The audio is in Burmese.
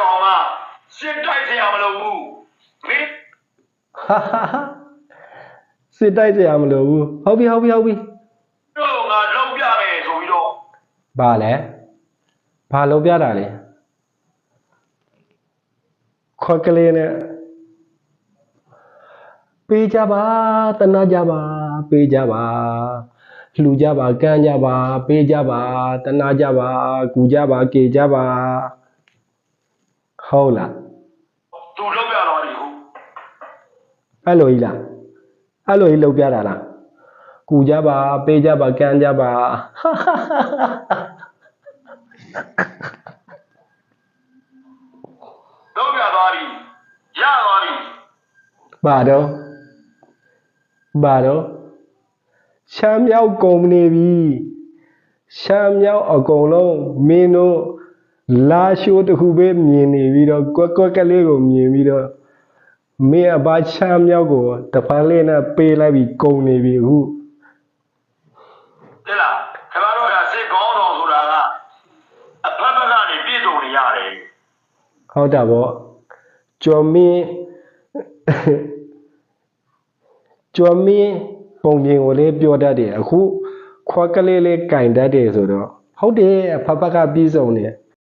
ကောင်ကစစ်တိုက်စရာမလိုဘူးမင်းဟာဟာဟာစစ်တိုက်ကြရမလို့ဘူးဟုတ်ပြီဟုတ်ပြီဟုတ်ပြီတို့ငါလုံးပြမယ်ဆိုပြီးတော့ဘာလဲဘာလုံးပြတာလဲခွက်ကလေးနဲ့ပေးကြပါတနာကြပါပေးကြပါလှူကြပါကမ်းကြပါပေးကြပါတနာကြပါကူကြပါကေကြပါ ဟုတ်လားသူလုံးပြတော့ဒီခုအဲ့လိုကြီးလားအဲ့လိုကြီးလုပ်ပြတာလားကူကြပါပေးကြပါကမ်းကြပါလုံးပြသွားပြီရသွားပြီပါတော့ပါတော့ရှမ်းမြောက်ကုမ္ပဏီပြီရှမ်းမြောက်အကုန်လုံးမင်းတို့ လာရှိုးတစ်ခုပဲမြင်နေပြီးတော့ကွက်ကွက်ကလေးကိုမြင်ပြီးတော့မင်းအဘရှမ်းမြောက်ကိုတပန်းလေးနဲ့ပေးလိုက်ပြီးကုန်နေပြီအခုတဲ့လားခင်ဗျားတို့ကစစ်ကောင်းတော်ဆိုတာကအဖက်ဖက်ကနေပြည့်စုံနေရတယ်ဟုတ်တာဗောကျော်မင်းကျော်မင်းပုံပြင်ကိုလေးပြောတတ်တယ်အခုခွက်ကလေးလေးကင်တတ်တယ်ဆိုတော့ဟုတ်တယ်အဖက်ဖက်ကပြီးဆုံးတယ်